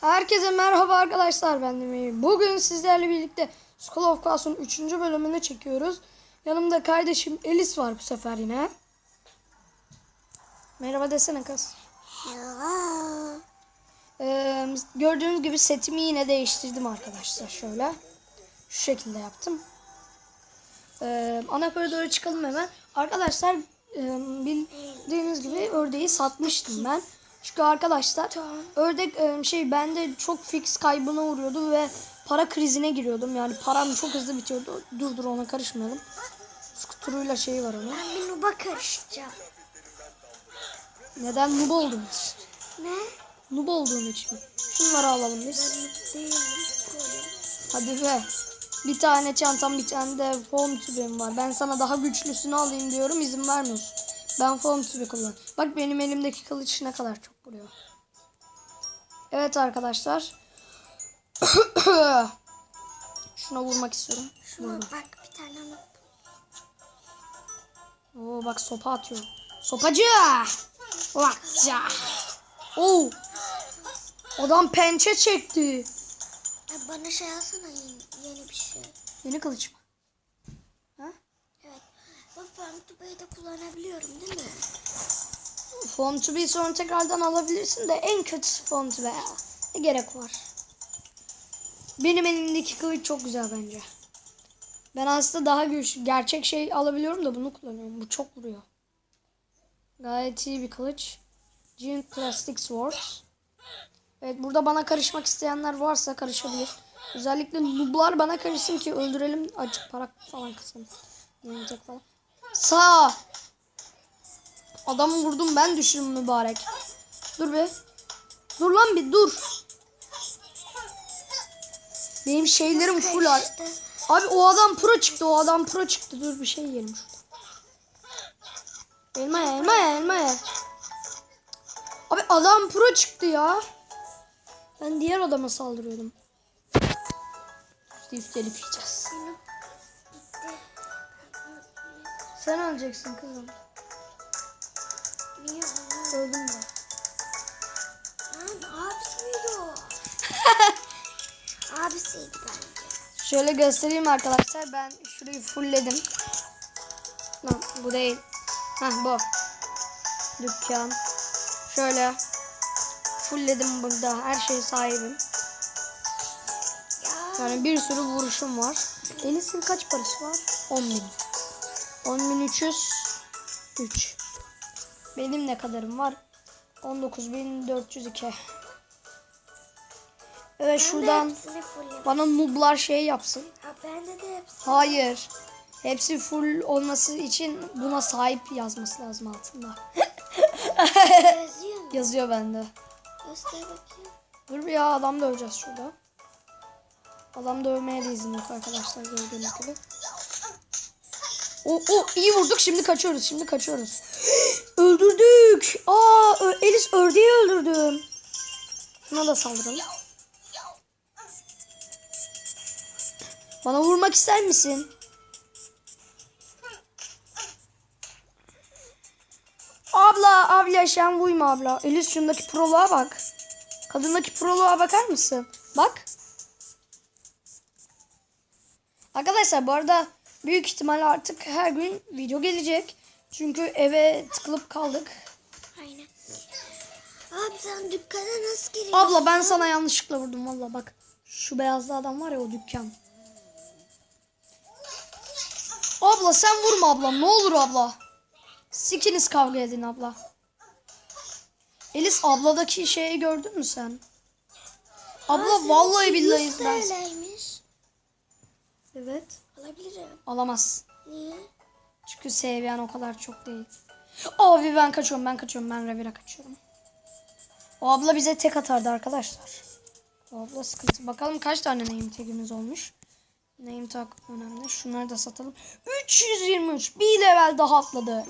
Herkese merhaba arkadaşlar ben Demir. Bugün sizlerle birlikte School of Chaos'un 3. bölümünü çekiyoruz. Yanımda kardeşim Elis var bu sefer yine. Merhaba desene kız. Hello. Ee, gördüğünüz gibi setimi yine değiştirdim arkadaşlar şöyle. Şu şekilde yaptım. Ee, ana koridora çıkalım hemen. Arkadaşlar e, bildiğiniz gibi ördeği satmıştım ben. Çünkü arkadaşlar ördek e, şey bende çok fix kaybına uğruyordu ve para krizine giriyordum. Yani param çok hızlı bitiyordu. Dur dur ona karışmayalım. Skuturuyla şey var onun. Ben bir nuba karışacağım. Neden noob oldun için? Ne? Noob olduğun için. Şunları alalım biz. Hadi be. Bir tane çantam bir tane de form tübüm var. Ben sana daha güçlüsünü alayım diyorum izin vermiyorsun. Ben form tübü kullan. Bak benim elimdeki kılıç ne kadar çok vuruyor. Evet arkadaşlar. Şuna vurmak istiyorum. Şuna bak bir tane noob. Oo bak sopa atıyor. Sopacı. Vakça. Oo. Adam pençe çekti. Ya bana şey alsana yeni, yeni bir şey. Yeni kılıç. Bu farm tubayı da kullanabiliyorum değil mi? Form to be sonra tekrardan alabilirsin de en kötüsü form to be. Ne gerek var? Benim elimdeki kılıç çok güzel bence. Ben aslında daha güçlü, gerçek şey alabiliyorum da bunu kullanıyorum. Bu çok vuruyor. Gayet iyi bir kılıç. Giant Plastic Sword. Evet burada bana karışmak isteyenler varsa karışabilir. Özellikle nooblar bana karışsın ki öldürelim acık para falan kısalım. Yenecek falan. Sağ. Adamı vurdum ben düşürüm mübarek. Dur be. Dur lan bir dur. Benim şeylerim full Karıştı. Abi o adam pro çıktı o adam pro çıktı. Dur bir şey yiyelim şurada. Elma ye elma ye elma ye. Abi adam pro çıktı ya. Ben diğer adama saldırıyordum. Üstelik yiyeceğiz. Sen öleceksin kızım. Niye? Öldüm ben. Lan abisi miydi o? Abisiydi bence. Şöyle göstereyim arkadaşlar. Ben şurayı fullledim. Lan bu değil. Heh bu. Dükkan. Şöyle. Fullledim burada. Her şeye sahibim. Ya. Yani bir sürü vuruşum var. Elis'in kaç parası var? 10 bin. 10 bin 300. 3. Benim ne kadarım var? 19 bin 402. Evet şuradan Hepsini full bana nublar şey yapsın. Ha bende de hepsi. Hayır. Hepsi full olması için buna sahip yazması lazım altında. Yazıyor mu? Yazıyor bende. Göster bakayım. Dur bir ya adam döveceğiz şurada. Adam dövmeye de izin yok arkadaşlar gördüğünüz gibi. O, o iyi vurduk şimdi kaçıyoruz şimdi kaçıyoruz. Öldürdük. Aa Elis ördeği öldürdüm. Şuna da saldıralım. Bana vurmak ister misin? Abla, abla sen vurma abla. Elis şundaki proluğa bak. Kadındaki proluğa bakar mısın? Bak. Arkadaşlar bu arada büyük ihtimal artık her gün video gelecek. Çünkü eve tıkılıp kaldık. Aynen. Abi sen dükkana nasıl giriyorsun? Abla ben sana yanlışlıkla vurdum valla bak. Şu beyazlı adam var ya o dükkan. Abla sen vurma abla ne olur abla. Sikiniz kavga edin abla. Elis abladaki şeyi gördün mü sen? Abla vallahi billahi ben. Evet. Alabilirim. Alamaz. Niye? Çünkü seviyen o kadar çok değil. Abi ben kaçıyorum ben kaçıyorum ben revire kaçıyorum. O abla bize tek atardı arkadaşlar. O abla sıkıntı. Bakalım kaç tane name tagimiz olmuş. Name tag önemli. Şunları da satalım. 323. Bir level daha atladık.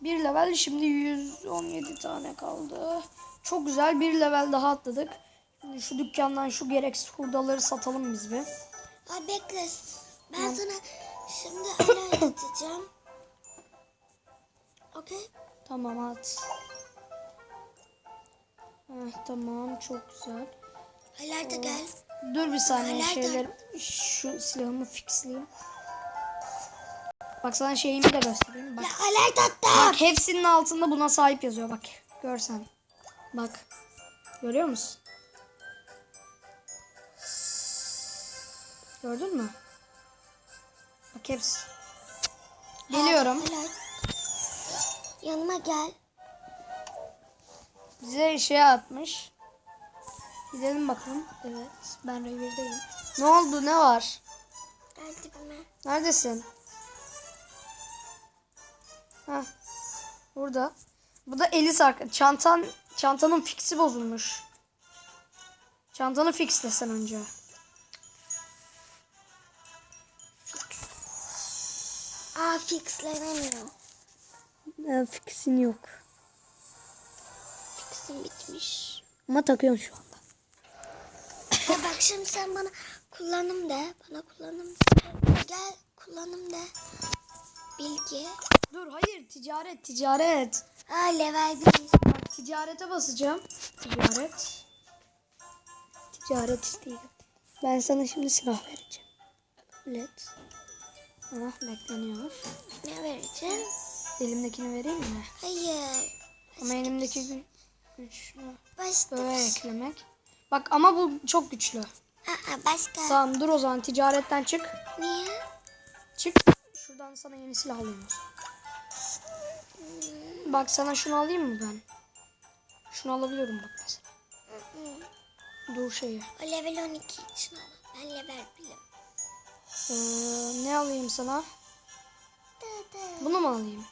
Bir level şimdi 117 tane kaldı. Çok güzel bir level daha atladık. Şimdi şu dükkandan şu gereksiz hurdaları satalım biz bir. Abi bekle. Ben sana şimdi öyle öğreteceğim. Okey. Tamam at. Heh, tamam çok güzel. Highlight'a gel. Dur bir saniye Nerede? şeyler şu silahımı fixleyeyim. Bak sana şeyimi de göstereyim. Bak. Ya highlight attım. Bak hepsinin altında buna sahip yazıyor bak. Görsen. Bak. Görüyor musun? Gördün mü? Bak hepsi. Geliyorum. Yanıma gel. Bize şey atmış. Gidelim bakalım. Evet. Ben revirdeyim. Ne oldu? Ne var? Gel dibime. Neredesin? Ha. Burada. Bu da Elis arka. Çantan çantanın fiksi bozulmuş. Çantanı fixlesen önce. Fixlenemiyor. Ee, fixin yok. Fixim bitmiş. Ama takıyorsun şu anda. Ya bak şimdi sen bana kullanım de. Bana kullanım de. Gel kullanım de. Bilgi. Dur hayır ticaret ticaret. Aa level 1. Bak ticarete basacağım. Ticaret. Ticaret isteyelim. Ben sana şimdi silah vereceğim. Led. Ah bekleniyor. Ne vereceğim? Elimdekini vereyim mi? Hayır. Ama elimdeki gü- güçlü. Başka. Böyle eklemek. Bak ama bu çok güçlü. Aa başka. Tamam dur o zaman ticaretten çık. Niye? Çık. Şuradan sana yeni silah alayım. zaman. Bak sana şunu alayım mı ben? Şunu alabiliyorum bak mesela. Dur şeyi. O level 12 için ama. Ben level 1'im. Ee, ne alayım sana? Bunu mu alayım?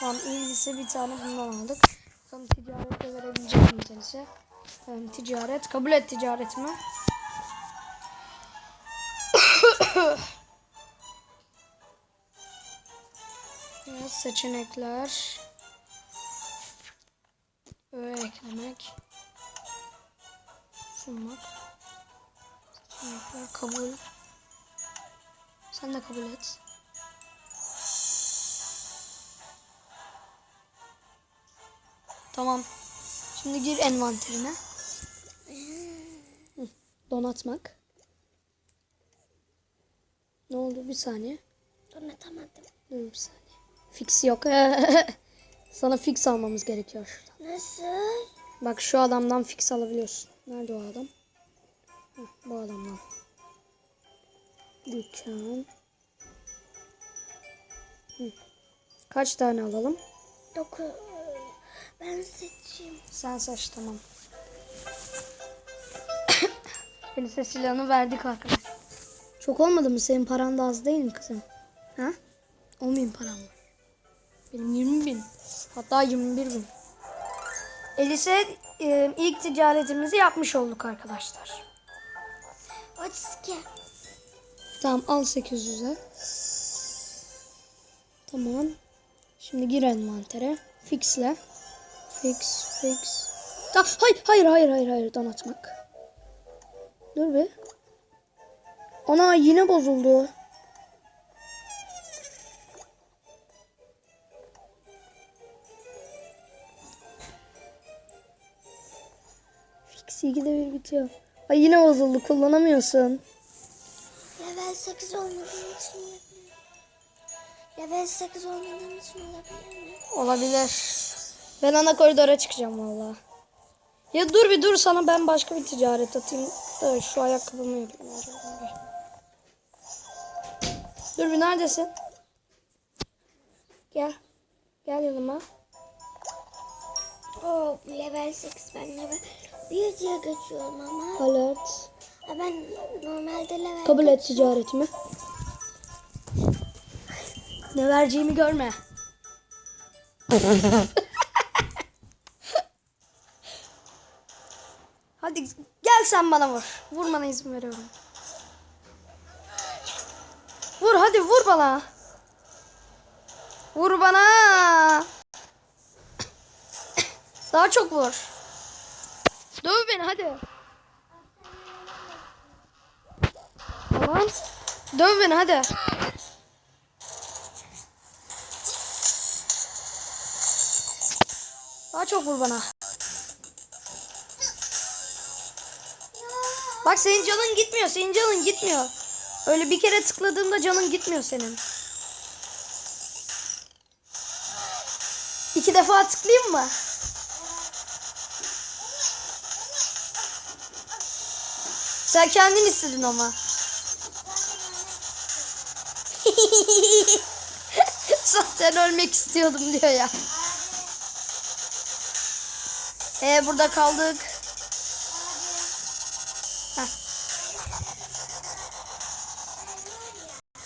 Tamam iyisi bir tane bundan aldık. Bakalım ticarette verebilecek miyim tenise? Yani ticaret. Kabul et ticaretimi. evet, seçenekler. Öğe eklemek. Sunmak. Seçenekler kabul. Sen de kabul et. Tamam. Şimdi gir envanterine. Donatmak. Ne oldu? Bir saniye. Donatamadım. Dur bir saniye. Fix yok. Sana fix almamız gerekiyor şuradan. Nasıl? Bak şu adamdan fix alabiliyorsun. Nerede o adam? Heh, bu adamdan. Dükkan. Hı. Kaç tane alalım? Doku. Ben seçeyim. Sen seç tamam. Elise silahını verdik arkadaşlar. Çok olmadı mı? Senin paran da az değil mi kızım? Ha? 10 bin param var. Benim 20 bin. Hatta 21 bin. Elise e, ilk ticaretimizi yapmış olduk arkadaşlar. 32. Tamam al 800'e. Tamam. Şimdi gir envantere. Fixle. Fix, fix. Ta hayır, hayır, hayır, hayır, hayır. Donatmak. Dur bir. Ana yine bozuldu. Fix 2'de bir bitiyor. Ay yine bozuldu. Kullanamıyorsun. Level 8 olmadığım için. Level 8 olmadığım için olabilir mi? Olabilir. Ben ana koridora çıkacağım valla. Ya dur bir dur sana ben başka bir ticaret atayım. Da şu ayakkabımı yapayım. Dur bir neredesin? Gel. Gel yanıma. Bu level 8 ben level 1 diye geçiyorum ama. Alert. Ha, ben normalde level Kabul et ticaretimi. Ne vereceğimi görme. Hadi gel sen bana vur. Vurmana izin veriyorum. Vur hadi vur bana. Vur bana. Daha çok vur. Döv beni hadi. Tamam. Döv beni hadi. Daha çok vur bana. Bak senin canın gitmiyor. Senin canın gitmiyor. Öyle bir kere tıkladığında canın gitmiyor senin. İki defa tıklayayım mı? Sen kendin istedin ama. Zaten ölmek istiyordum diyor ya. Ee, burada kaldık. Heh.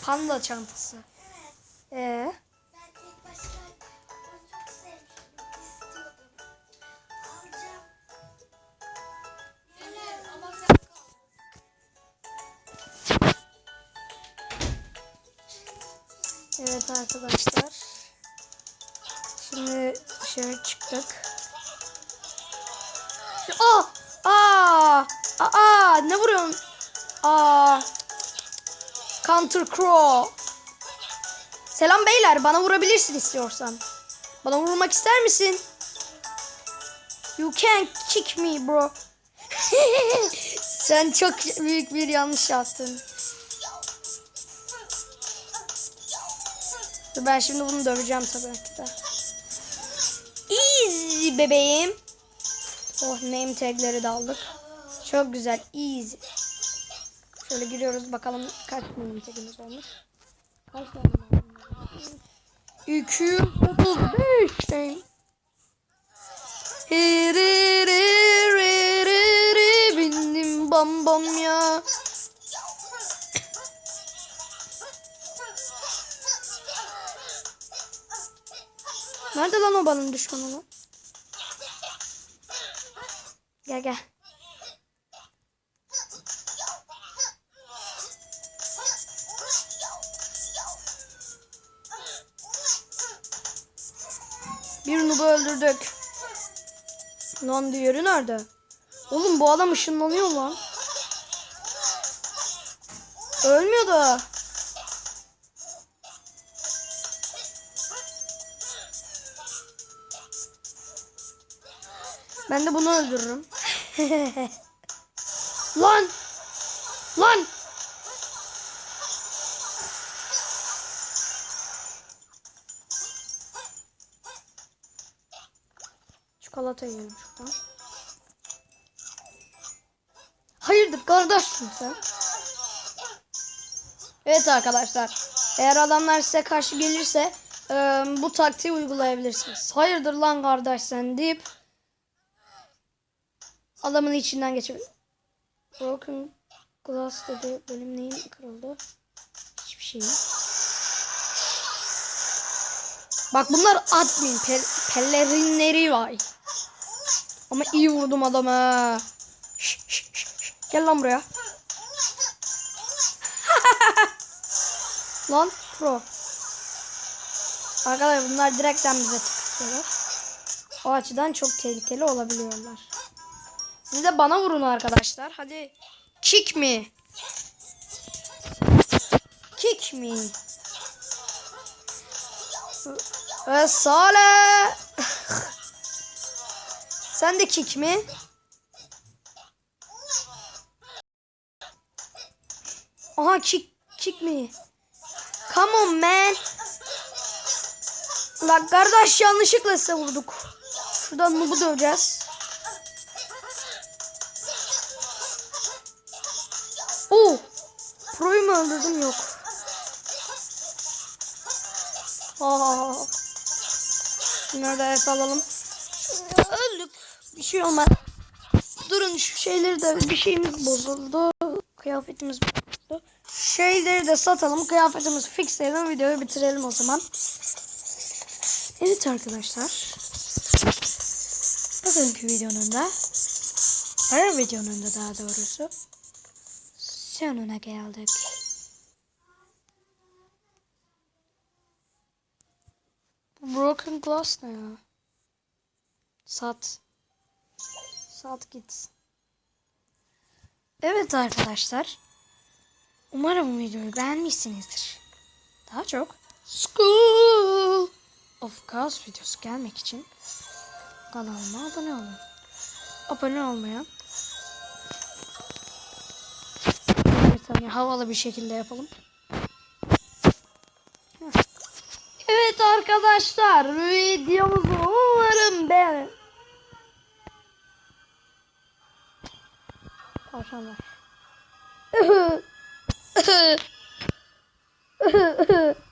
Panda çantası. Ee, evet arkadaşlar. Şimdi dışarı çıktık. Aa! Aa! Aa! Ne vuruyorsun? Aa! Counter Crow. Selam beyler. Bana vurabilirsin istiyorsan. Bana vurmak ister misin? You can't kick me bro. Sen çok büyük bir yanlış yaptın. Ben şimdi bunu döveceğim tabii ki de. Easy bebeğim. Oh name tagleri de aldık. Çok güzel. Easy. Şöyle giriyoruz bakalım kaç name tagimiz olmuş. Kaç olmuş? 235 name. Hiri ri ri ri ri bindim bam bam ya. Nerede lan o balın düşmanı lan? Gel gel. Bir nubu öldürdük. Lan diğeri nerede? Oğlum bu adam ışınlanıyor lan. Ölmüyor da. Ben de bunu öldürürüm. lan! Lan! Çikolata yiyelim şuradan. Hayırdır kardeşsin sen? Evet arkadaşlar. Eğer adamlar size karşı gelirse bu taktiği uygulayabilirsiniz. Hayırdır lan kardeş sen deyip adamın içinden geçebilir. Broken Glass dedi. Benim neyim kırıldı? Hiçbir şey. Bak bunlar admin. Pel pelerinleri var. Ama iyi vurdum adama. Şş, şş, şş. Gel lan buraya. lan pro. Arkadaşlar bunlar direkten bize tıklıyorlar. O açıdan çok tehlikeli olabiliyorlar. Siz de bana vurun arkadaşlar. Hadi. Kick me. Kick me. Ve Sale. Sen de kick me. Aha kick, kick me. Come on man. La kardeş yanlışlıkla size vurduk. Şuradan nubu döveceğiz. Oo. Pro'yu mu öldürdüm yok. Aa. Da evet alalım. Öldük. Bir şey olmaz. Durun şu şeyleri de bir şeyimiz bozuldu. Kıyafetimiz bozuldu. Şeyleri de satalım. Kıyafetimizi fixleyelim. Videoyu bitirelim o zaman. Evet arkadaşlar. Bugünkü videonun da her videonun da daha doğrusu sonuna geldik. Bu Broken Glass ne ya? Sat. Sat gitsin. Evet arkadaşlar. Umarım videoyu beğenmişsinizdir. Daha çok School of Chaos videosu gelmek için kanalıma abone olun. Abone olmayan saniye havalı bir şekilde yapalım. Evet arkadaşlar videomuzu umarım beğen. Tavşanlar.